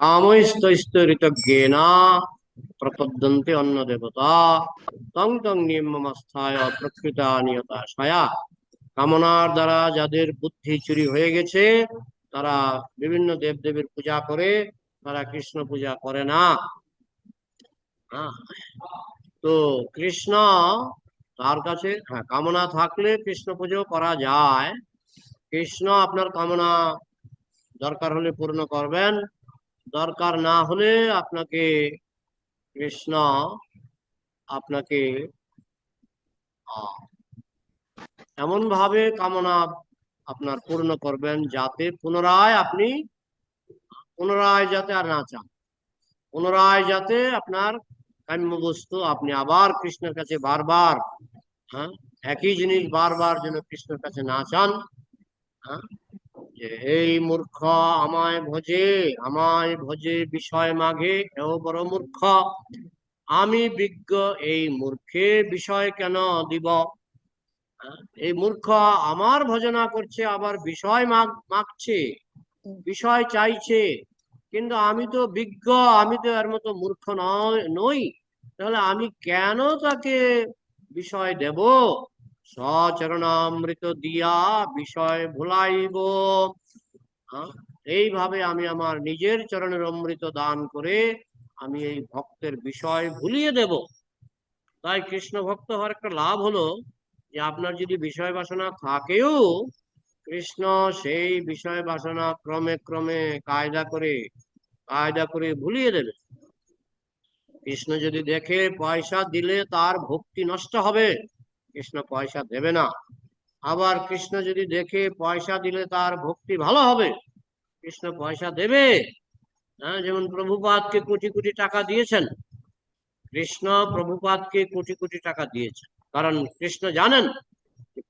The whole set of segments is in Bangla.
কামৈস্তৈস্তরিতজ্ঞেন প্রপদ্যন্তে অন্য দেবতা তং তং নিয়মস্থায় প্রকৃতা নিয়তা কামনার দ্বারা যাদের বুদ্ধি চুরি হয়ে গেছে। তারা বিভিন্ন দেবদেবীর পূজা করে, তারা কৃষ্ণ পূজা করে না। তো কৃষ্ণ তার কাছে হ্যাঁ কামনা থাকলে কৃষ্ণ পুজো করা যায়। কৃষ্ণ আপনার কামনা দরকার হলে পূর্ণ করবেন। দরকার না হলে আপনাকে কৃষ্ণ আপনাকে এমন ভাবে কামনা আপনার পূর্ণ করবেন যাতে পুনরায় আপনি, পুনরায় যাতে আর না চান, পুনরায় যাতে আপনার কাম্য বস্তু আপনি আবার কৃষ্ণের কাছে বারবার হ্যাঁ একই জিনিস বারবার যেন কৃষ্ণের কাছে না চান হ্যাঁ যে এই মূর্খ, আমায় ভজে আমায় ভজে বিষয় মাঘে এও বড় মূর্খ। আমি বিজ্ঞ, এই মূর্খে বিষয় কেন দিব? এই মূর্খ আমার ভজনা করছে, আবার বিষয় মাগ মাগছে বিষয় চাইছে। কিন্তু আমি তো বিজ্ঞ, আমি তো এর মতো মূর্খ নয়, নই। তাহলে আমি কেন তাকে বিষয় দেব? সচরণামৃত দিয়া বিষয় ভুলাইব। এইভাবে আমি আমার নিজের চরণের অমৃত দান করে আমি এই ভক্তের বিষয় ভুলিয়ে দেব। তাই কৃষ্ণ ভক্ত হওয়ার একটা লাভ হলো যে আপনার যদি বিষয় বাসনা থাকেও, কৃষ্ণ সেই বিষয় বাসনা ক্রমে ক্রমে কায়দা করে কায়দা করে ভুলিয়ে দেবে। কৃষ্ণ যদি দেখে পয়সা দিলে তার ভক্তি নষ্ট হবে। কৃষ্ণ পয়সা দেবে না। আবার কৃষ্ণ যদি দেখে পয়সা দিলে তার ভক্তি ভালো হবে। কৃষ্ণ পয়সা দেবে। হ্যাঁ যেমন প্রভুপাদকে কোটি কোটি টাকা দিয়েছেন। কৃষ্ণ প্রভুপাদকে কোটি কোটি টাকা দিয়েছেন। কারণ কৃষ্ণ জানেন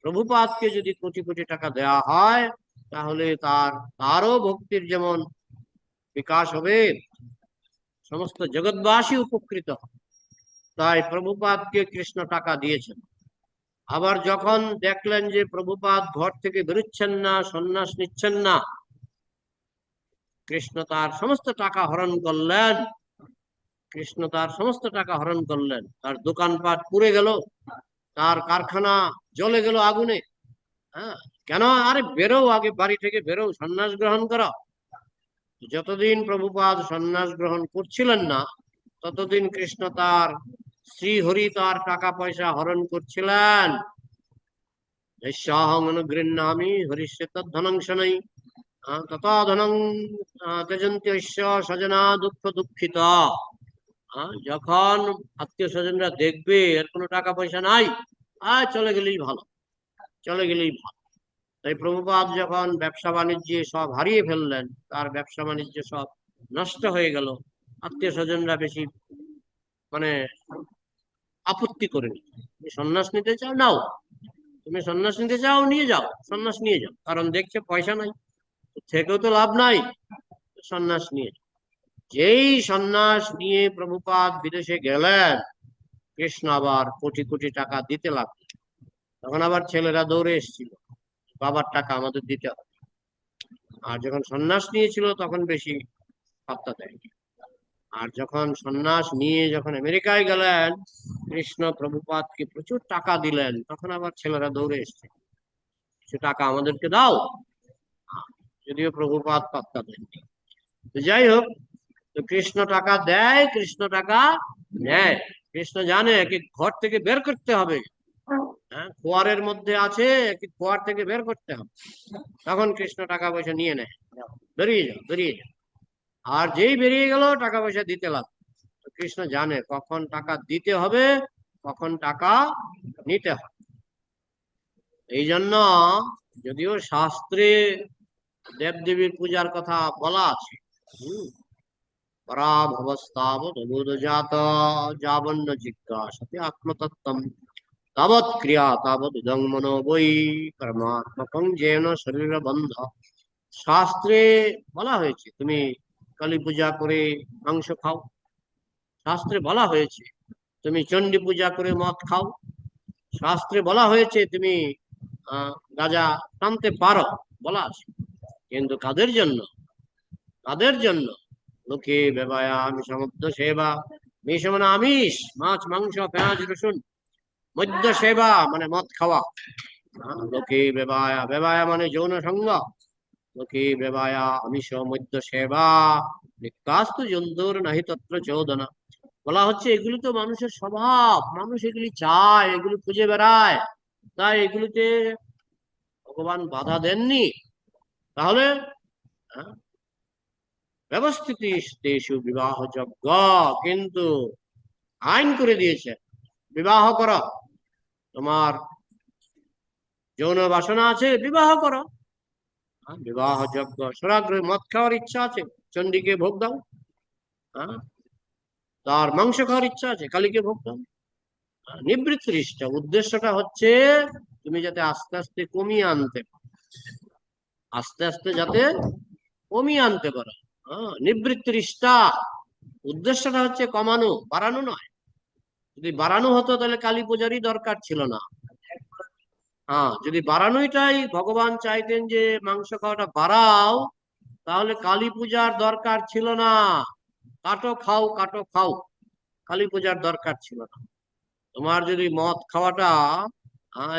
প্রভুপাদকে যদি কোটি কোটি টাকা দেয়া হয়, তাহলে তার, তারও ভক্তির যেমন বিকাশ হবে, সমস্ত জগৎবাসী উপকৃত তাই প্রভুপাদকে কৃষ্ণ টাকা দিয়েছেন। আবার যখন দেখলেন যে প্রভুপাদ ঘর থেকে বেরোচ্ছেন না, সন্ন্যাস নিচ্ছেন না, কৃষ্ণ তার সমস্ত টাকা হরণ করলেন। কৃষ্ণ তার সমস্ত টাকা হরণ করলেন। তার দোকানপাট পুড়ে গেল, তার কারখানা জ্বলে গেল আগুনে। হ্যাঁ কেন? আরে বেরো আগে, বাড়ি থেকে বেরো, সন্ন্যাস গ্রহণ করো। যতদিন প্রভুপাদ সন্ন্যাস গ্রহণ করছিলেন না, ততদিন কৃষ্ণ তার শ্রী হরি তার টাকা পয়সা হরণ করছিলেন। তদ্ধনংশনই তথা ধনং সজনা দুঃখ দুঃখিত। যখন আত্মীয় স্বজনরা দেখবে এর কোনো টাকা পয়সা নাই আর চলে গেলেই ভালো। চলে গেলেই ভালো। তাই প্রভুপাদ যখন ব্যবসা বাণিজ্যে সব হারিয়ে ফেললেন, তার ব্যবসা বাণিজ্য সব নষ্ট হয়ে গেল। আত্মীয় স্বজনরা বেশি মানে আপত্তি করেনি সন্ন্যাস নিতে চাও, নাও। তুমি সন্ন্যাস নিতে চাও, নিয়ে যাও। সন্ন্যাস নিয়ে যাও। কারণ দেখছে পয়সা নাই। থেকেও তো লাভ নাই। সন্ন্যাস নিয়ে যেই সন্ন্যাস নিয়ে প্রভুপাদ বিদেশে গেলেন, কৃষ্ণ আবার কোটি কোটি টাকা দিতে লাগল। তখন আবার ছেলেরা দৌড়ে এসেছিল। বাবার টাকা আমাদের দিতে হবে। আর যখন সন্ন্যাস নিয়েছিল, তখন বেশি পাত্তা দেয়নি। আর যখন সন্ন্যাস নিয়ে যখন আমেরিকায় গেলেন, কৃষ্ণ প্রভুপাদকে প্রচুর টাকা দিলেন, তখন আবার ছেলেরা দৌড়ে এসছে। সে টাকা আমাদেরকে দাও। যদিও প্রভুপাদ পাত্তা দেননি। তো যাই হোক, তো কৃষ্ণ টাকা দেয়, কৃষ্ণ টাকা নেয়। কৃষ্ণ জানে কি ঘর থেকে বের করতে হবে। হ্যাঁ খোয়ারের মধ্যে আছে কি খোয়ার থেকে বের করতে হবে। তখন কৃষ্ণ টাকা পয়সা নিয়ে নেয়। বেরিয়ে যাও বেরিয়ে যাও। আর যেই বেরিয়ে গেল টাকা পয়সা দিতে লাগ কৃষ্ণ জানে কখন টাকা দিতে হবে, কখন টাকা নিতে হবে। এই জন্য যদিও শাস্ত্রে দেবদেবীর পূজার কথা বলা আছে জিজ্ঞাসতে তাবৎ ক্রিয়া তাবৎ যেন শরীর বন্ধ শাস্ত্রে বলা হয়েছে, তুমি কালী পূজা করে মাংস খাও। শাস্ত্রে বলা হয়েছে, তুমি চণ্ডী পূজা করে মদ খাও। শাস্ত্রে বলা হয়েছে, তুমি গাজা টানতে পারো, বলা আছে। কিন্তু কাদের জন্য? কাদের জন্য? লোকে বেবায়া আমিষ মধ্য সেবা মিষ মানে আমিষ, মাছ, মাংস, পেঁয়াজ, রসুন মধ্য সেবা মানে মদ খাওয়া। লোকে বেবায়া বেবায়া মানে যৌন সঙ্গ। লোকে বেবায়া আমিষ মধ্য সেবা নিত্যাস্তু জন্তুর নাহি তত্র চোদনা বলা হচ্ছে, এগুলি তো মানুষের স্বভাব। মানুষ এগুলি চায়, এগুলি খুঁজে বেড়ায়। তাই এগুলিতে ভগবান বাধা দেননি। তাহলে ব্যবস্থিত তেষু বিবাহ যজ্ঞ কিন্তু আইন করে দিয়েছে, বিবাহ করো। তোমার যৌন বাসনা আছে, বিবাহ করো। বিবাহ যজ্ঞ সরাগ্রহে মদ খাওয়ার ইচ্ছা আছে চণ্ডীকে ভোগ দাও তার মাংস খাওয়ার ইচ্ছা আছে কালীকে ভোগ দাও হ্যাঁ, উদ্দেশ্যটা হচ্ছে তুমি যাতে আস্তে আস্তে কমিয়ে আনতে আস্তে আস্তে যাতে কমিয়ে আনতে পারো হ্যাঁ উদ্দেশ্যটা হচ্ছে কমানো বাড়ানো নয় যদি বাড়ানো হতো তাহলে কালী পূজারই দরকার ছিল না হ্যাঁ যদি বাড়ানোইটাই ভগবান চাইতেন যে মাংস খাওয়াটা বাড়াও, তাহলে কালী পূজার দরকার ছিল না। কাটো খাও কাটো খাও। কালী পূজার দরকার ছিল না। তোমার যদি মদ খাওয়াটা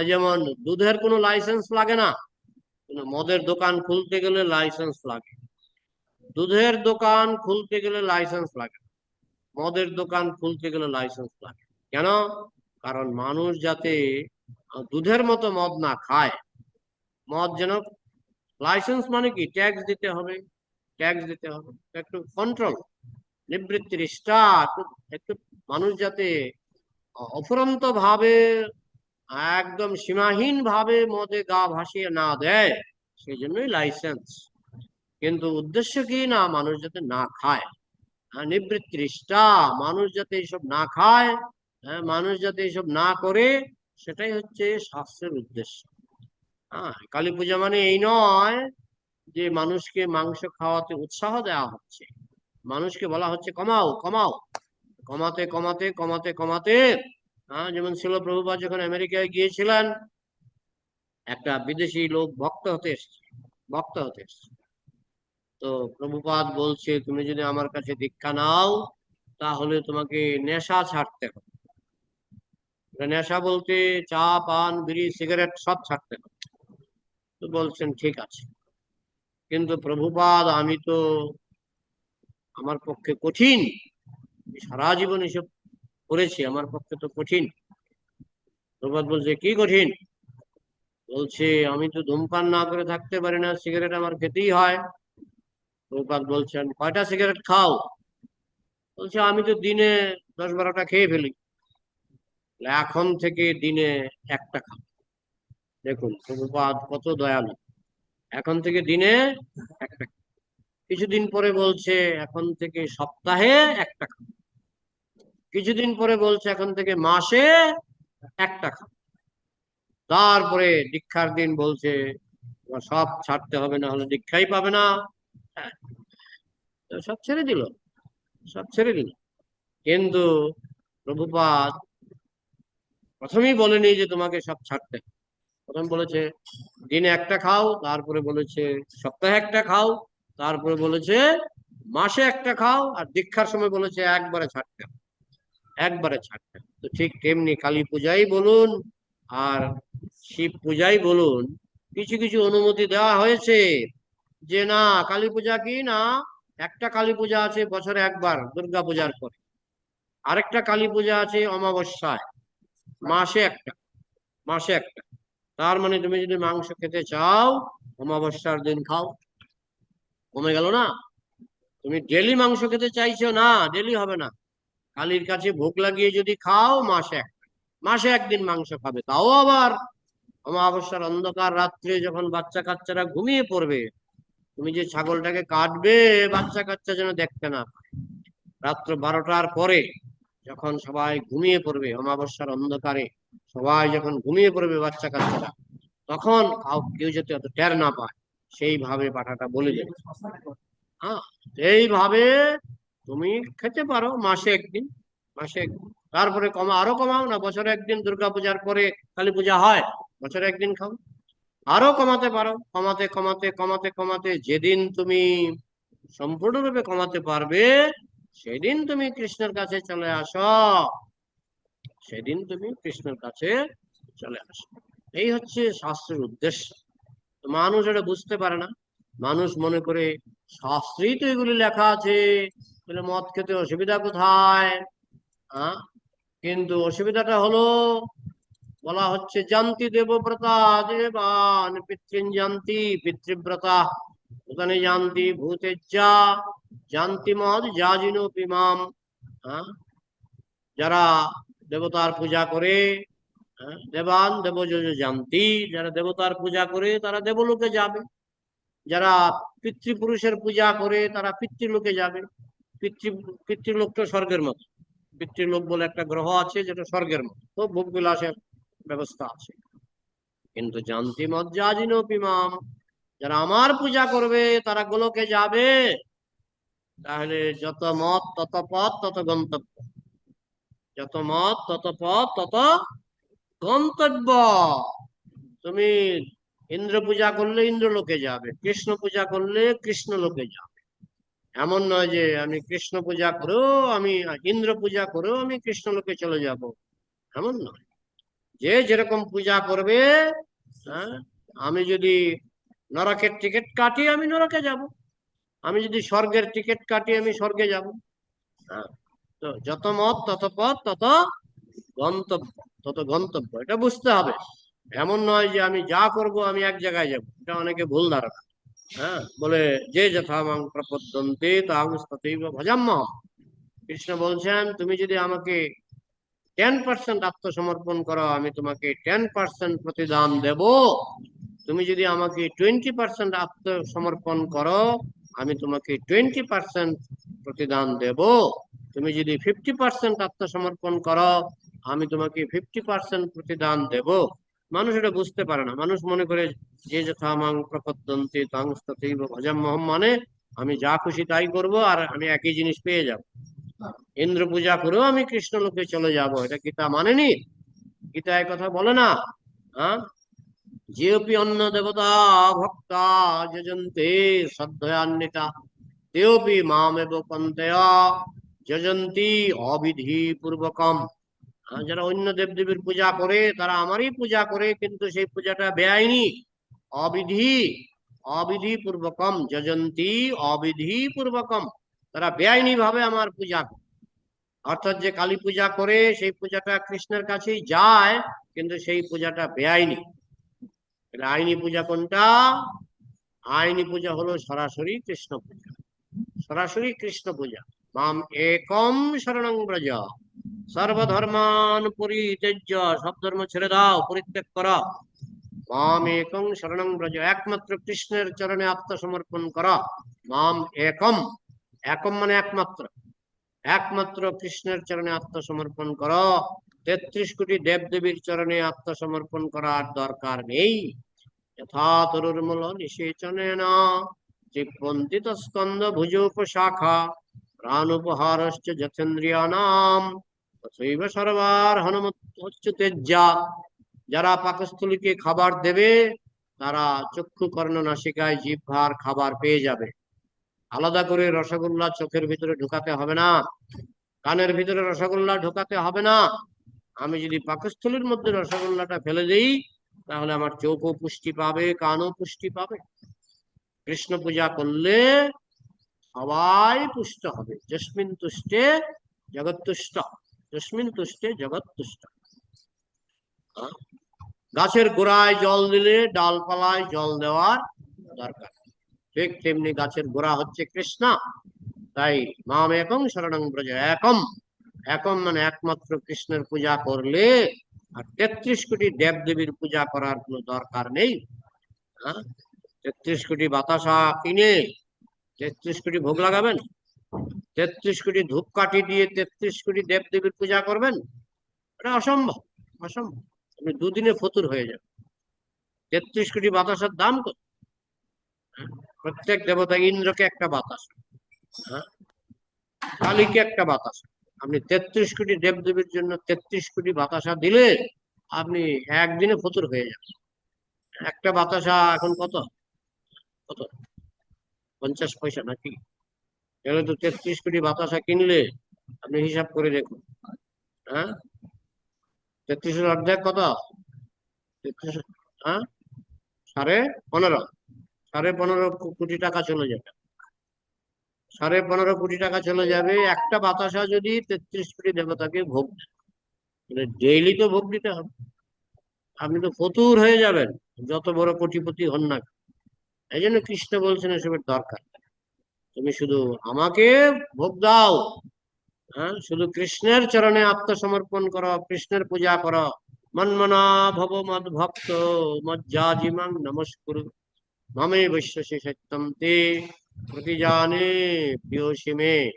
যেমন দুধের কোনো লাইসেন্স লাগে না মদের দোকান খুলতে গেলে লাইসেন্স লাগে। দুধের দোকান খুলতে গেলে লাইসেন্স লাগে মদের দোকান খুলতে গেলে লাইসেন্স লাগে। কেন? কারণ মানুষ যাতে দুধের মতো মদ না খায়। মদ যেন লাইসেন্স মানে কি? ট্যাক্স দিতে হবে ট্যাক্স দিতে হবে। একটু কন্ট্রোল নিবৃত্তির একটু মানুষ যাতে অফুরন্ত ভাবে একদম সীমাহীন ভাবে মদে গা ভাসিয়ে না দেয় সেই জন্যই লাইসেন্স কিন্তু উদ্দেশ্য কি না মানুষ যাতে না খায়? হ্যাঁ, নিবৃত্তির মানুষ যাতে এইসব না খায় হ্যাঁ, মানুষ যাতে এইসব না করে সেটাই হচ্ছে শাস্ত্রের উদ্দেশ্য। হ্যাঁ কালী পূজা মানে এই নয় যে মানুষকে মাংস খাওয়াতে উৎসাহ দেওয়া হচ্ছে। মানুষকে বলা হচ্ছে কমাও কমাও। কমাতে কমাতে কমাতে কমাতে। হ্যাঁ যেমন ছিল প্রভুপাদ যখন আমেরিকায় গিয়েছিলেন, একটা বিদেশি লোক ভক্ত হতে এসছে, ভক্ত হতে এসছে। তো প্রভুপাদ বলছে, তুমি যদি আমার কাছে দীক্ষা নাও, তাহলে তোমাকে নেশা ছাড়তে হবে। নেশা বলতে চা, পান, বিড়ি, সিগারেট সব ছাড়তে তো বলছেন, ঠিক আছে। কিন্তু প্রভুপাদ, আমি তো আমার পক্ষে কঠিন। সারা জীবন এসব করেছি, আমার পক্ষে তো কঠিন। প্রভাত বলছে, কি কঠিন? বলছে, আমি তো ধূমপান না করে থাকতে পারি না, সিগারেট আমার খেতেই হয়। প্রভুপাত বলছেন, কয়টা সিগারেট খাও? বলছে, আমি তো দিনে দশ বারোটা খেয়ে ফেলি। এখন থেকে দিনে একটা খাও দেখুন প্রভুপাদ কত দয়ালু। এখন থেকে দিনে একটা খাও। কিছুদিন পরে বলছে এখন থেকে সপ্তাহে একটা খাও কিছুদিন পরে বলছে এখন থেকে মাসে একটা খাও তারপরে দীক্ষার দিন বলছে সব ছাড়তে হবে না হলে দীক্ষাই পাবে না। হ্যাঁ, সব ছেড়ে দিল সব ছেড়ে দিল। কিন্তু প্রভুপাদ প্রথমেই বলেনি যে তোমাকে সব ছাড়তে। প্রথম বলেছে, দিনে একটা খাও, তারপরে বলেছে, সপ্তাহে একটা খাও, তারপরে বলেছে, মাসে একটা খাও, আর দীক্ষার সময় বলেছে, একবারে ছাড়তে একবারে ছাড়তে তো ঠিক তেমনি কালী পূজাই বলুন, আর শিব পূজাই বলুন, কিছু কিছু অনুমতি দেওয়া হয়েছে যে না, কালী পূজা কি না, একটা কালী পূজা আছে বছরে একবার, দুর্গা পূজার পরে। আরেকটা কালী পূজা আছে অমাবস্যায়। মাসে একটা মাসে একটা। তার মানে তুমি যদি মাংস খেতে চাও, অমাবস্যার দিন খাও। কমে গেল না? তুমি ডেলি মাংস খেতে চাইছো না, ডেলি হবে না। কালির কাছে ভোগ লাগিয়ে যদি খাও, মাসে এক, মাসে একদিন মাংস খাবে। তাও আবার অমাবস্যার অন্ধকার রাত্রে যখন বাচ্চা কাচ্চারা ঘুমিয়ে পড়বে, তুমি যে ছাগলটাকে কাটবে, বাচ্চা কাচ্চা যেন দেখতে না পায়। রাত্র বারোটার পরে যখন সবাই ঘুমিয়ে পড়বে, অমাবস্যার অন্ধকারে সবাই যখন ঘুমিয়ে পড়বে বাচ্চা কাচ্চারা, তখন কাউ যাতে অত টের না পায়, সেইভাবে পাঠাটা বলে দেবে। হ্যাঁ এইভাবে তুমি খেতে পারো মাসে একদিন, মাসে তারপরে কমা, আরও কমাও না, বছরে একদিন দুর্গা পূজার পরে কালী পূজা হয়, বছরে একদিন খাও। আরও কমাতে পারো, কমাতে কমাতে কমাতে কমাতে যেদিন তুমি সম্পূর্ণরূপে কমাতে পারবে সেদিন তুমি কৃষ্ণের কাছে চলে আসো। সেদিন তুমি কৃষ্ণের কাছে চলে আসো। এই হচ্ছে শাস্ত্রের উদ্দেশ্য। মানুষ এটা বুঝতে পারে না। মানুষ মনে করে শাস্ত্রেই তো এগুলি লেখা আছে। তাহলে মদ খেতে অসুবিধা কোথায়? হ্যাঁ কিন্তু অসুবিধাটা হলো, বলা হচ্ছে জানতি দেবব্রতা, দেবান পিতৃন জানতি পিতৃব্রতা। ওখানে জানতি ভূতেজ্জা জানতি মদ জাজিনো পিমাম যারা দেবতার পূজা করে দেবান দেবজ জানতি যারা দেবতার পূজা করে তারা দেবলোকে যাবে যারা পিতৃপুরুষের পূজা করে তারা পিতৃলোকে যাবে পিতৃ পিতৃলোক তো স্বর্গের মতো পিতৃলোক বলে একটা গ্রহ আছে যেটা স্বর্গের মতো তো ভোগ বিলাসের ব্যবস্থা আছে কিন্তু জানতি মজ্জাজিন পিমাম যারা আমার পূজা করবে, তারা গোলকে যাবে। তাহলে যত মত, তত পথ তত গন্তব্য। যত মত, তত পথ তত গন্তব্য। তুমি ইন্দ্র পূজা করলে ইন্দ্র লোকে যাবে, কৃষ্ণ পূজা করলে কৃষ্ণ লোকে যাবে। এমন নয় যে আমি কৃষ্ণ পূজা করেও আমি ইন্দ্র পূজা করেও আমি কৃষ্ণ লোকে চলে যাব। এমন নয়। যে যেরকম পূজা করবে হ্যাঁ আমি যদি নরকের টিকিট কাটি আমি নরকে যাব। আমি যদি স্বর্গের টিকিট কাটি আমি স্বর্গে যাব। হ্যাঁ তো যত মত, তত পথ, তত গন্তব্য তত গন্তব্য, এটা বুঝতে হবে। এমন নয় যে আমি যা করব, আমি এক জায়গায় যাব। এটা অনেকে ভুল ধারণা। হ্যাঁ বলে যে যথা মাং প্রপদ্যন্তে তাং কৃষ্ণ বলছেন, তুমি যদি আমাকে টেন পার্সেন্ট আত্মসমর্পণ করো, আমি তোমাকে টেন পার্সেন্ট প্রতিদান দেব। তুমি যদি আমাকে টোয়েন্টি পার্সেন্ট আত্মসমর্পণ করো, আমি তোমাকে টোয়েন্টি পার্সেন্ট প্রতিদান দেব। তুমি যদি ফিফটি পার্সেন্ট আত্মসমর্পণ করো, আমি তোমাকে ফিফটি পার্সেন্ট প্রতিদান দেব। মানুষ এটা বুঝতে পারে না। মানুষ মনে করে, যে যথা মাং প্রপদ্যন্তে তাং তথৈব ভজাম্যহম মানে আমি যা খুশি তাই করব আর আমি একই জিনিস পেয়ে যাব। ইন্দ্র পূজা করেও আমি কৃষ্ণ লোকে চলে যাব। এটা গীতা মানেনি? গীতা কথা বলে না হ্যাঁ? যেপি অন্য দেবতা ভক্তা যজন্তে শ্রদ্ধয়ান্বিতা তেপি মামেব পন্থয়া যজন্তি অবিধি পূর্বকম যারা অন্য দেবদেবীর পূজা করে তারা আমারই পূজা করে কিন্তু সেই পূজাটা বেআইনি অবিধি অবিধি পূর্বকম যজন্তি অবিধি পূর্বকম তারা বেআইনি ভাবে আমার পূজা করে অর্থাৎ যে কালী পূজা করে সেই পূজাটা কৃষ্ণের কাছেই যায় কিন্তু সেই পূজাটা বেআইনি তাহলে আইনি পূজা কোনটা? আইনি পূজা হলো সরাসরি কৃষ্ণ পূজা। সরাসরি কৃষ্ণ পূজা। মাম একম শরণং ব্রজ। সর্বধর্মান পরিত্যাজ্য, সব ধর্ম ছেড়ে দাও, পরিত্যাগ করো। মাম একং শরণং ব্রজ। একমাত্র কৃষ্ণের চরণে আত্মসমর্পণ করো। মাম একম। একম মানে একমাত্র। একমাত্র কৃষ্ণের চরণে আত্মসমর্পণ করো। তেত্রিশ কোটি দেবদেবীর চরণে আত্মসমর্পণ করার দরকার নেই। নিষেচনেন চিপন্তিত স্কন্দ সর্বার হনুমত্যুতেজ্জা যারা পাকস্থলীকে খাবার দেবে, তারা চক্ষু কর্ণ নাসিকায় জিহ্বার খাবার পেয়ে যাবে। আলাদা করে রসগোল্লা চোখের ভিতরে ঢুকাতে হবে না। কানের ভিতরে রসগোল্লা ঢুকাতে হবে না। আমি যদি পাকস্থলীর মধ্যে রসগোল্লাটা ফেলে দিই, তাহলে আমার চোখও পুষ্টি পাবে, কানও পুষ্টি পাবে। কৃষ্ণ পূজা করলে সবাই পুষ্ট হবে। যস্মিন তুষ্টে জগৎ তুষ্ট যস্মিন তুষ্টে জগৎ তুষ্ট গাছের গোড়ায় জল দিলে, ডালপালায় জল দেওয়ার দরকার। ঠিক তেমনি গাছের গোড়া হচ্ছে কৃষ্ণা। তাই মাম একম শরণং ব্রজ একম। একম মানে একমাত্র কৃষ্ণের পূজা করলে আর তেত্রিশ কোটি দেব দেবীর পূজা করার কোনো দরকার নেই। তেত্রিশ কোটি বাতাসা কিনে তেত্রিশ কোটি ভোগ লাগাবেন? তেত্রিশ কোটি ধূপকাঠি দিয়ে তেত্রিশ কোটি দেব দেবীর পূজা করবেন? এটা অসম্ভব অসম্ভব। আপনি দুদিনে ফতুর হয়ে যাবে তেত্রিশ কোটি বাতাসার দাম কত? প্রত্যেক দেবতা ইন্দ্রকে একটা বাতাস হ্যাঁ কালীকে একটা বাতাস। আপনি তেত্রিশ কোটি দেবদেবীর জন্য তেত্রিশ কোটি বাতাসা দিলে আপনি একদিনে ফতুর হয়ে যাবেন। একটা বাতাসা এখন কত? কত? পঞ্চাশ পয়সা নাকি? তাহলে তো তেত্রিশ কোটি বাতাসা কিনলে আপনি হিসাব করে দেখুন। হ্যাঁ? তেত্রিশের অর্ধেক কত? তেত্রিশ হ্যাঁ? সাড়ে পনেরো। সাড়ে পনেরো কোটি টাকা চলে যাবে। সাড়ে পনেরো কোটি টাকা চলে যাবে। একটা বাতাসা যদি তেত্রিশ কোটি দেবতাকে ভোগ দেয় ডেইলি তো ভোগ দিতে হবে। আপনি তো ফতুর হয়ে যাবেন, যত বড় কোটিপতি হন না এই জন্য কৃষ্ণ বলছেন এসবের দরকার। তুমি শুধু আমাকে ভোগ দাও হ্যাঁ? শুধু কৃষ্ণের চরণে আত্মসমর্পণ করো, কৃষ্ণের পূজা করো। মন্মনা ভব মদ ভক্ত মজ্জাজিমাং নমস্কুরু। মমে বৈশ্যসি সত্যম তে। প্রতিজানে প্রিয়সী মে।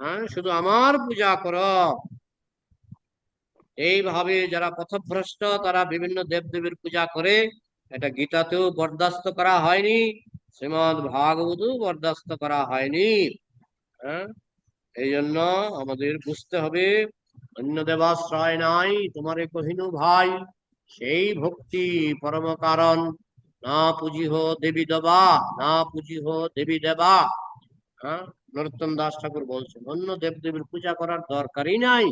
হ্যাঁ শুধু আমার পূজা করো। এইভাবে যারা পথভ্রষ্ট, তারা বিভিন্ন দেবদেবীর পূজা করে। এটা গীতাতেও বরদাস্ত করা হয়নি, শ্রীমদ ভাগবতও বরদাস্ত করা হয়নি। হ্যাঁ এই জন্য আমাদের বুঝতে হবে, অন্য দেবাশ্রয় নাই, তোমারে কহিনু ভাই, সেই ভক্তি পরম কারণ। না পুঁজি হো দেবী দেবা, না পুঁজি হো দেবী দেবা। হ্যাঁ? নরোত্তম দাস ঠাকুর বলছেন, অন্য দেবদেবীর পূজা করার দরকারই নাই।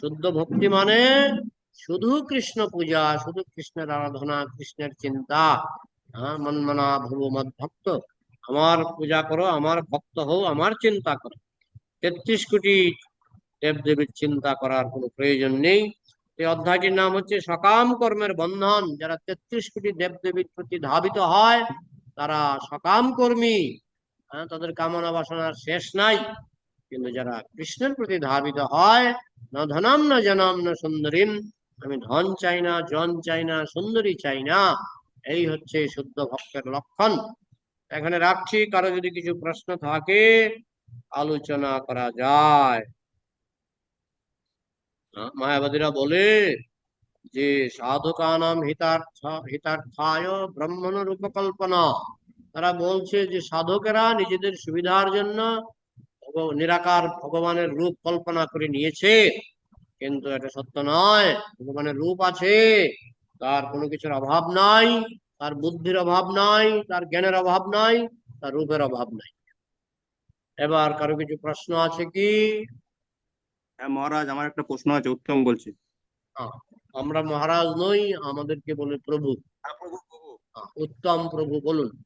শুদ্ধ ভক্তি মানে শুধু কৃষ্ণ পূজা, শুধু কৃষ্ণের আরাধনা, কৃষ্ণের চিন্তা। হ্যাঁ? মনমনা ভব মদ ভক্ত আমার পূজা করো, আমার ভক্ত হও, আমার চিন্তা করো। তেত্রিশ কোটি দেবদেবীর চিন্তা করার কোনো প্রয়োজন নেই। এই অধ্যায়টির নাম হচ্ছে সকাম কর্মের বন্ধন। যারা তেত্রিশ কোটি দেবদেবীর প্রতি ধাবিত হয় তারা সকাম কর্মী। হ্যাঁ, তাদের কামনা বাসনার শেষ নাই। কিন্তু যারা কৃষ্ণের প্রতি ধাবিত হয় না ধনাম না জনাম না সুন্দরীম আমি ধন চাই না জন চাই না সুন্দরী চাই না। এই হচ্ছে শুদ্ধ ভক্তের লক্ষণ। এখানে রাখছি কারও যদি কিছু প্রশ্ন থাকে আলোচনা করা যায়। মায়াবাদীরা বলে যে সাধকানাম হিতার্থ, হিতার্থায় ব্রহ্মণ রূপকল্পনা তারা বলছে যে সাধকেরা নিজেদের সুবিধার জন্য নিরাকার ভগবানের রূপ কল্পনা করে নিয়েছে। কিন্তু এটা সত্য নয়। ভগবানের রূপ আছে, তার কোনো কিছুর অভাব নাই, তার বুদ্ধির অভাব নাই, তার জ্ঞানের অভাব নাই, তার রূপের অভাব নাই। এবার কারও কিছু প্রশ্ন আছে কি? হ্যাঁ মহারাজ আমার একটা প্রশ্ন আছে উত্তম বলছি। আমরা মহারাজ নই আমাদেরকে বলে প্রভু। উত্তম প্রভু বলুন।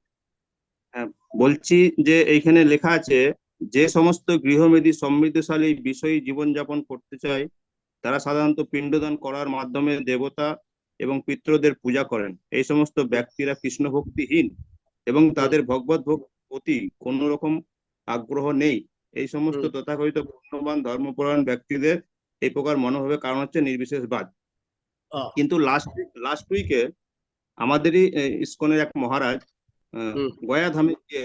বলছি যে এইখানে লেখা আছে যে সমস্ত গৃহমেধী সমৃদ্ধশালী বিষয়ী জীবনযাপন করতে চায় তারা সাধারণত পিণ্ডদান করার মাধ্যমে দেবতা এবং পিতৃদের পূজা করেন। এই সমস্ত ব্যক্তিরা কৃষ্ণ ভক্তিহীন এবং তাদের ভগবত ভোগ- প্রতি কোনো রকম আগ্রহ নেই। এই সমস্ত তথাকথিত পূর্ণবান ধর্মপরায়ণ ব্যক্তিদের এই প্রকার মনোভাবের কারণ হচ্ছে নির্বিশেষবাদ কিন্তু লাস্ট লাস্ট উইকে আমাদেরই ইসকনের এক মহারাজ গয়া ধামে গিয়ে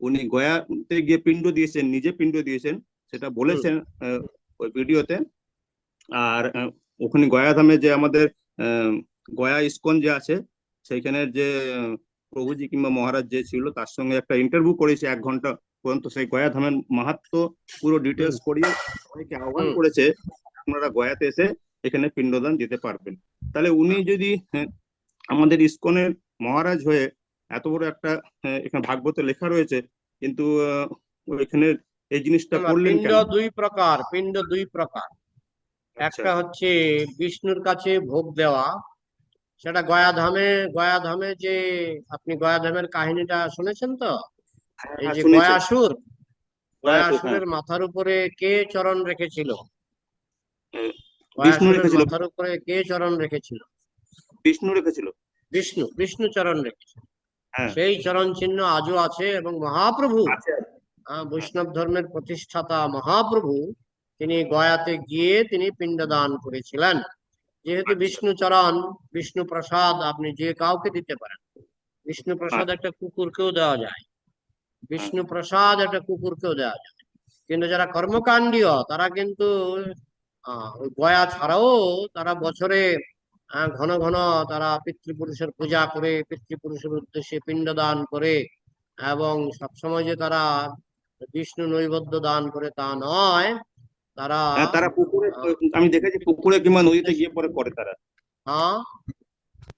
উনি গয়াতে গিয়ে পিণ্ড দিয়েছেন নিজে পিণ্ড দিয়েছেন সেটা বলেছেন ওই ভিডিওতে। আর ওখানে গয়া ধামে যে আমাদের আহ, গয়া ইসকন যে আছে সেইখানের যে প্রভুজি কিংবা মহারাজ যে ছিল তার সঙ্গে একটা ইন্টারভিউ করেছে এক ঘণ্টা পর্যন্ত সেই গয়া ধামের মাহাত্ম পুরো ডিটেলস করিয়ে সবাইকে আহ্বান করেছে আপনারা গয়াতে এসে এখানে পিণ্ডদান দিতে পারবেন। তাহলে উনি যদি হ্যাঁ, আমাদের ইসকনের মহারাজ হয়ে এত বড় একটা হ্যাঁ, এখানে ভাগবতে লেখা রয়েছে কিন্তু ওইখানে এই জিনিসটা করলেন পিণ্ড দুই প্রকার পিণ্ড দুই প্রকার। আচ্ছা, একটা হচ্ছে বিষ্ণুর কাছে ভোগ দেওয়া সেটা গয়া ধামে গয়া ধামে যে আপনি গয়া ধামের কাহিনীটা শুনেছেন তো? এই হ্যাঁ, যে। গয়াসুর গয়াসুর, গয়াসুরের মাথার উপরে কে চরণ রেখেছিল? হ্যাঁ, বিষ্ণু রেখেছিল। মাথার উপরে কে চরণ রেখেছিল? বিষ্ণু রেখেছিল। বিষ্ণু বিষ্ণু চরণ রেখেছিল। হ্যাঁ। সেই চরণ চিহ্ন আজও আছে এবং মহাপ্রভু বৈষ্ণব ধর্মের প্রতিষ্ঠাতা মহাপ্রভু তিনি গয়াতে গিয়ে তিনি পিণ্ডদান করেছিলেন। যেহেতু আচ্ছা। বিষ্ণু চরণ বিষ্ণু প্রসাদ আপনি যে কাউকে দিতে পারেন বিষ্ণু প্রসাদ একটা কুকুরকেও দেওয়া যায়। বিষ্ণু প্রসাদ একটা কুকুরকেও দেওয়া যায়। কিন্তু যারা কর্মকাণ্ডীয় তারা কিন্তু গয়া ছাড়াও তারা বছরে ঘন ঘন তারা পিতৃপুরুষের পূজা করে পিতৃপুরুষের উদ্দেশ্যে পিণ্ডদান করে এবং সবসময় যে তারা বিষ্ণু নৈবেদ্য দান করে তা নয় তারা হ্যাঁ তারা পুকুরে আমি দেখেছি পুকুরে কিংবা নদীতে গিয়ে পরে করে তারা। হ্যাঁ?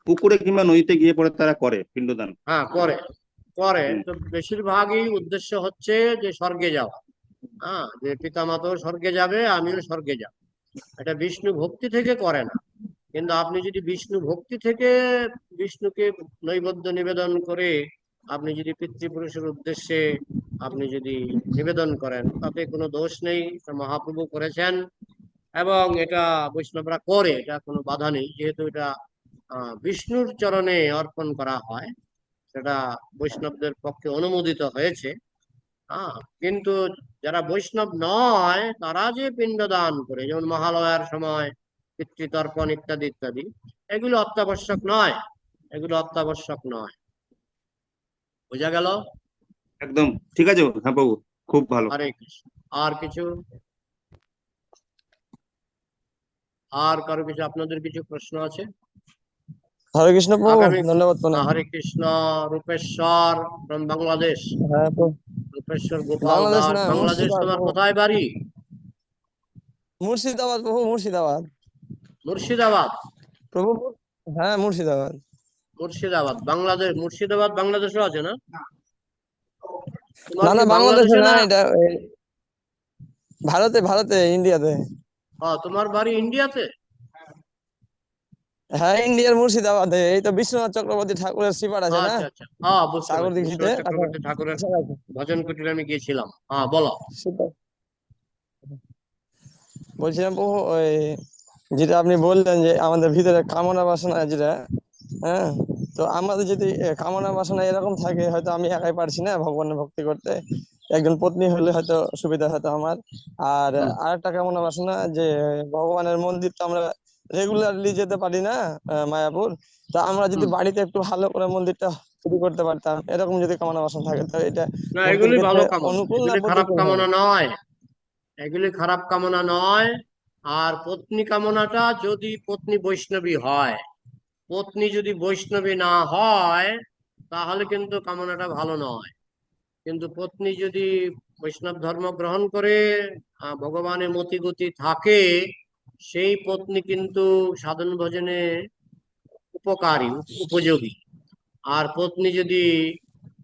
পুকুরে কিংবা নদীতে গিয়ে পরে তারা করে পিণ্ডদান। হ্যাঁ করে। করে তো বেশিরভাগই উদ্দেশ্য হচ্ছে যে স্বর্গে যাওয়া। হ্যাঁ যে পিতামাতাও স্বর্গে যাবে আমিও স্বর্গে যাব। এটা বিষ্ণু ভক্তি থেকে করে না। কিন্তু আপনি যদি বিষ্ণু ভক্তি থেকে বিষ্ণুকে নৈবেদ্য নিবেদন করে আপনি যদি পিতৃপুরুষের উদ্দেশ্যে আপনি যদি নিবেদন করেন তাতে কোনো দোষ নেই। এটা মহাপ্রভু করেছেন এবং এটা বৈষ্ণবরা করে এটা কোনো বাধা নেই। যেহেতু এটা আহ, বিষ্ণুর চরণে অর্পণ করা হয় সেটা বৈষ্ণবদের পক্ষে অনুমোদিত হয়েছে। হ্যাঁ কিন্তু যারা বৈষ্ণব নয় তারা যে পিণ্ডদান করে যেমন মহালয়ার সময় পিতৃতর্পণ ইত্যাদি ইত্যাদি এগুলো অত্যাবশ্যক নয়। এগুলো অত্যাবশ্যক নয়। বোঝা গেল? একদম। ঠিক আছে হ্যাঁ বাবু খুব ভালো। হরে কৃষ্ণ। আর কিছু? আর কারও কিছু আপনাদের কিছু প্রশ্ন আছে? হরে কৃষ্ণ প্রভু ধন্যবাদ প্রণাম। হরে কৃষ্ণ রূপেশ্বর বাংলাদেশ হ্যাঁ রূপেশ্বর গোপাল বাংলাদেশ বাংলাদেশ তোমার প্রভু। কোথায় বাড়ি? মুর্শিদাবাদ প্রভু মুর্শিদাবাদ। মুর্শিদাবাদ? প্রভু হ্যাঁ মুর্শিদাবাদ। মুর্শিদাবাদ বাংলাদেশ মুর্শিদাবাদ বাংলাদেশও আছে না? না। না বাংলাদেশে না এটা ভারতে ভারতে ইন্ডিয়াতে। তোমার বাড়ি ইন্ডিয়াতে? হ্যাঁ ইন্ডিয়ার মুর্শিদাবাদে এই তো বিশ্বনাথ চক্রবর্তী ঠাকুরের শ্রীপাঠ আছে না? আচ্ছা আচ্ছা। হ্যাঁ? চক্রবর্তী ঠাকুরের ভজন কুটিরে আমি গিয়েছিলাম। হ্যাঁ বলো। বলছিলাম প্রভু ওই যেটা আপনি বললেন যে আমাদের ভিতরে কামনা বাসনা যেটা হ্যাঁ? তো আমাদের যদি কামনা বাসনা এরকম থাকে হয়তো আমি একাই পারছি না ভগবানের ভক্তি করতে। একজন পত্নী হলে হয়তো সুবিধা হতো আমার। আর। আরেকটা কামনা বাসনা যে ভগবানের মন্দির তো আমরা রেগুলারলি যেতে পারি না মায়াপুর। তা আমরা যদি বাড়িতে একটু ভালো করে মন্দিরটা তৈরি করতে পারতাম এরকম যদি কামনা বাসনা থাকে তো এটা না এগুলি ভালো কামনা। অনুকূল না খারাপ কামনা নয়। এগুলি খারাপ কামনা নয়। আর পত্নী কামনাটা যদি পত্নী বৈষ্ণবী হয় পত্নী যদি বৈষ্ণবী না হয় তাহলে কিন্তু কামনাটা ভালো নয়। কিন্তু পত্নী যদি বৈষ্ণব ধর্ম গ্রহণ করে ভগবানের মতিগতি থাকে সেই পত্নী কিন্তু সাধন ভজনে উপকারী উপযোগী। আর পত্নী যদি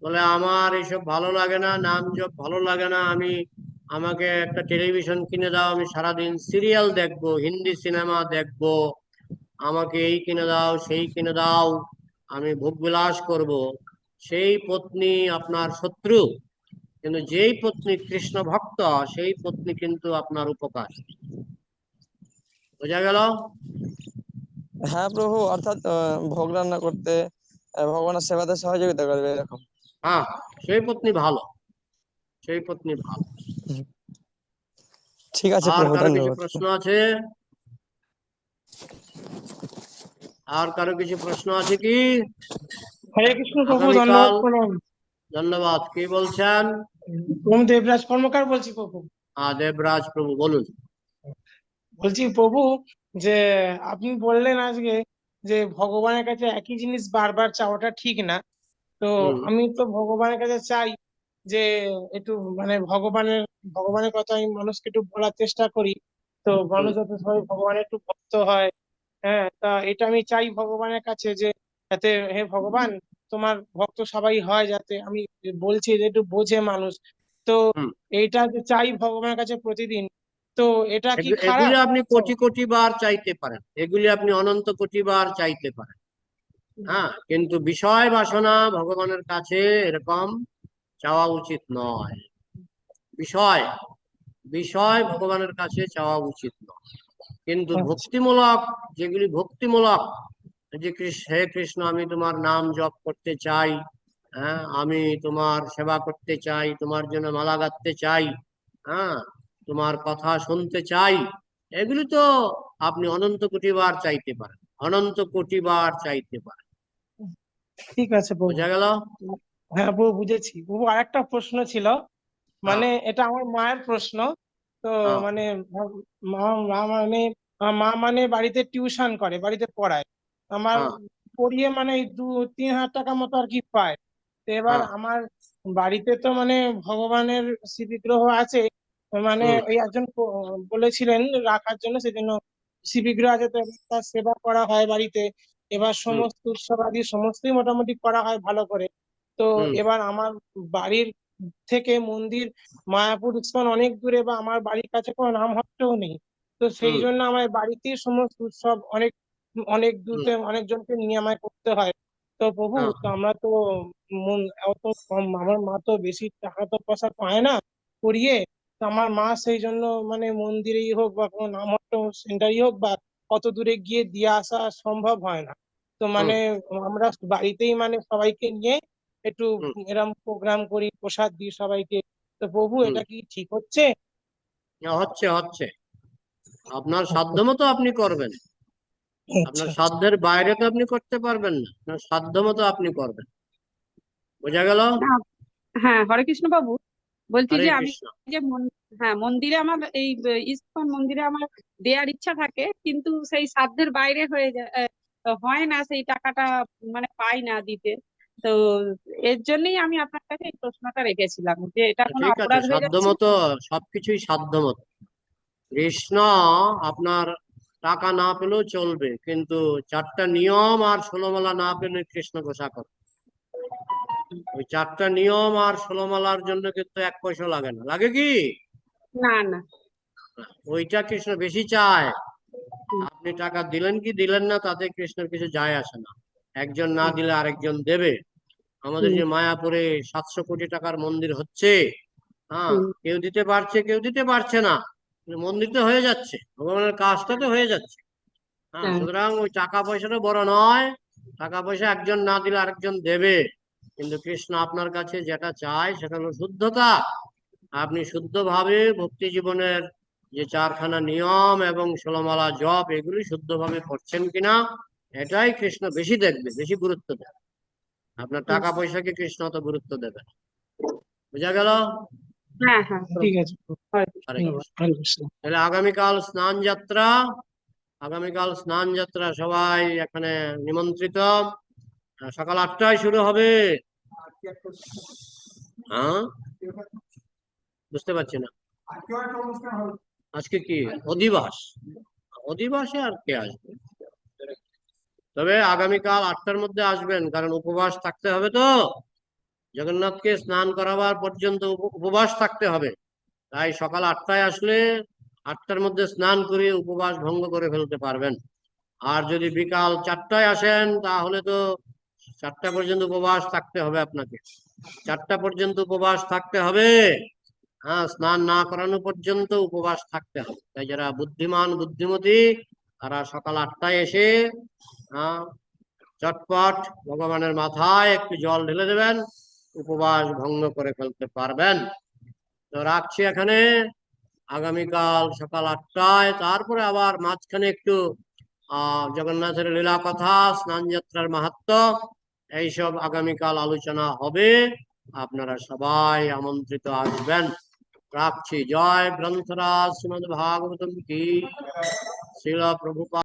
বলে, আমার এসব ভালো লাগে না, নাম জপ ভালো লাগে না, আমি, আমাকে একটা টেলিভিশন কিনে দাও, আমি সারাদিন সিরিয়াল দেখব, হিন্দি সিনেমা দেখব, আমাকে এই কিনে দাও, সেই কিনে দাও, আমি ভোগবিলাস করব। সেই পত্নী আপনার শত্রু। কিন্তু যেই পত্নী কৃষ্ণ ভক্ত সেই পত্নী কিন্তু আপনার উপকার। বোঝা গেল? হ্যাঁ প্রভু অর্থাৎ ভোগ রান্না করতে ভগবানের সেবাতে সহযোগিতা করবে এরকম। হ্যাঁ সেই পত্নী ভালো। সেই পত্নী ভালো। ঠিক আছে আর প্রভু কারও কিছু ধন্যবাদ প্রশ্ন আছে? আর কারও কিছু প্রশ্ন আছে কি? হরে কৃষ্ণ প্রভু ধন্যবাদ প্রণাম। ধন্যবাদ। কি বলছেন? ওম দেবরাজ কর্মকার বলছি প্রভু। হ্যাঁ দেবরাজ প্রভু বলুন। বলছি প্রভু যে আপনি বললেন আজকে যে ভগবানের কাছে একই জিনিস বারবার চাওয়াটা ঠিক না। তো আমি তো ভগবানের কাছে চাই যে একটু মানে ভগবানের ভগবানের কথা আমি মানুষকে একটু বলার চেষ্টা করি। তো মানুষ যাতে সবাই ভগবানের একটু ভক্ত হয় হ্যাঁ তা এটা আমি চাই ভগবানের কাছে যে যাতে হে ভগবান তোমার ভক্ত সবাই হয় যাতে আমি বলছি যে একটু বোঝে মানুষ। তো। এইটা চাই ভগবানের কাছে প্রতিদিন তো এটা কি এগুলি আপনি কোটি কোটি বার চাইতে পারেন। এগুলি আপনি অনন্ত কোটি বার চাইতে পারেন। হ্যাঁ কিন্তু বিষয় বাসনা ভগবানের কাছে এরকম চাওয়া উচিত নয়। বিষয় বিষয় ভগবানের কাছে চাওয়া উচিত নয়। কিন্তু আচ্ছা। ভক্তিমূলক যেগুলি ভক্তিমূলক যে কৃষ্ণ হে কৃষ্ণ আমি তোমার নাম জপ করতে চাই হ্যাঁ আমি তোমার সেবা করতে চাই তোমার জন্য মালা গাঁথতে চাই হ্যাঁ তোমার কথা শুনতে চাই। এগুলি তো আপনি অনন্ত কোটি বার চাইতে পারেন। অনন্ত কোটি বার চাইতে পারেন। ঠিক আছে বোঝা গেল? হ্যাঁ প্রভু বুঝেছি। প্রভু আরেকটা প্রশ্ন ছিল। মানে এটা আমার মায়ের প্রশ্ন। তো হ্যাঁ। মানে মা মা মানে মা মানে বাড়িতে টিউশন করে বাড়িতে পড়ায়। আমার হ্যাঁ। পড়িয়ে মানে দু তিন হাজার টাকা মতো আর কি পায়। তো এবার হ্যাঁ। আমার বাড়িতে তো মানে ভগবানের শ্রীবিগ্রহ আছে। মানে ওই একজন বলেছিলেন রাখার জন্য সেজন্য আছে তো তার সেবা করা হয় বাড়িতে। এবার সমস্ত উৎসব আদি সমস্তই মোটামুটি করা হয় ভালো করে। তো এবার আমার বাড়ির থেকে মন্দির মায়াপুর ইস্কন অনেক দূরে বা আমার বাড়ির কাছে কোনো নাম নামহট্টও নেই। তো সেই জন্য আমার বাড়িতেই সমস্ত উৎসব অনেক অনেক দূরতে অনেকজনকে নিয়ে আমায় করতে হয়। তো প্রভু হ্যাঁ। তো আমরা তো মন অত কম আমার মা তো বেশি টাকা তো পয়সা পায় না। করিয়ে আমার মা সেই জন্য মানে মন্দিরেই হোক বা কোনো নামহট্ট সেন্টারই হোক বা কত দূরে গিয়ে দিয়ে আসা সম্ভব হয় না। তো মানে আমরা বাড়িতেই মানে সবাইকে নিয়ে একটু হুম। এরকম প্রোগ্রাম করি প্রসাদ দিই সবাইকে। তো প্রভু এটা কি ঠিক হচ্ছে? হচ্ছে হচ্ছে। আপনার সাধ্য মতো আপনি করবেন। আপনার আচ্ছা সাধ্যের বাইরে তো আপনি করতে পারবেন না। আপনার সাধ্য মতো আপনি করবেন। বোঝা গেল? হ্যাঁ হরে কৃষ্ণ বাবু বলছি যে আমি যে হ্যাঁ মন্দিরে আমার এই ইসকন মন্দিরে আমার দেওয়ার ইচ্ছা থাকে কিন্তু সেই সাধ্যের বাইরে হয়ে যায় হয় না সেই টাকাটা মানে পাই না দিতে। তো এর জন্যই আমি আপনার কাছে এই প্রশ্নটা রেখেছিলাম যে এটা কোনো অপরাধ হয়ে সাধ্য যাচ্ছে মতো সবকিছুই সাধ্য মতো কৃষ্ণ আপনার টাকা না পেলেও চলবে কিন্তু চারটা নিয়ম আর ষোলোমালা না পেলে কৃষ্ণ ঘোষা করে ওই চারটা নিয়ম আর ষোলোমালার জন্য কিন্তু এক পয়সা লাগে না। লাগে কি? না না। ওইটা কৃষ্ণ বেশি চায়। আপনি টাকা দিলেন কি দিলেন না তাতে কৃষ্ণের কিছু যায় আসে না। একজন না দিলে আরেকজন দেবে। আমাদের যে মায়াপুরে সাতশো কোটি টাকার মন্দির হচ্ছে হ্যাঁ কেউ দিতে পারছে কেউ দিতে পারছে না। মন্দির তো হয়ে যাচ্ছে ভগবানের কাজটা তো হয়ে যাচ্ছে। হ্যাঁ হ্যাঁ। সুতরাং ওই টাকা পয়সাটা বড় নয়। টাকা পয়সা একজন না দিলে আরেকজন দেবে। কিন্তু কৃষ্ণ আপনার কাছে যেটা চায় সেটা হলো শুদ্ধতা। আপনি শুদ্ধভাবে ভক্তি জীবনের যে চারখানা নিয়ম এবং ষোলমালা জপ এগুলি শুদ্ধভাবে করছেন কিনা এটাই কৃষ্ণ বেশি দেখবে বেশি গুরুত্ব দেবে আপনার টাকা পয়সাকে কৃষ্ণ অত গুরুত্ব দেবে না। বুঝা গেল? হ্যাঁ হ্যাঁ। তাহলে আগামীকাল স্নান যাত্রা আগামীকাল স্নান যাত্রা সবাই এখানে নিমন্ত্রিত। সকাল আটটায় শুরু হবে। হ্যাঁ? বুঝতে পারছি না। আজকে কি? অধিবাস। অধিবাসে আর কে আসবে? তবে আগামীকাল আটটার মধ্যে আসবেন, কারণ উপবাস থাকতে হবে তো। জগন্নাথকে স্নান করাবার পর্যন্ত উপ- উপবাস থাকতে হবে। তাই সকাল আটটায় আসলে আটটার মধ্যে স্নান করে উপবাস ভঙ্গ করে ফেলতে পারবেন। আর যদি বিকাল চারটায় আসেন, তাহলে তো চারটা পর্যন্ত উপবাস থাকতে হবে আপনাকে। চারটা পর্যন্ত উপবাস থাকতে হবে। হ্যাঁ স্নান না করানো পর্যন্ত উপবাস থাকতে হবে। তাই যারা বুদ্ধিমান, বুদ্ধিমতী, তারা সকাল আটটায় এসে হ্যাঁ চটপট ভগবানের মাথায় একটু জল ঢেলে দেবেন, উপবাস ভঙ্গ করে ফেলতে পারবেন। তো রাখছি এখানে। আগামীকাল সকাল আটটায়, তারপরে আবার মাঝখানে একটু, আহ, জগন্নাথের লীলা কথা স্নান যাত্রার মাহাত্ম এইসব আগামীকাল আলোচনা হবে। আপনারা সবাই আমন্ত্রিত আসবেন। রাখছি। জয় গ্রন্থরাজ শ্রীমদ ভাগবতম কি? শিলা প্রভুপা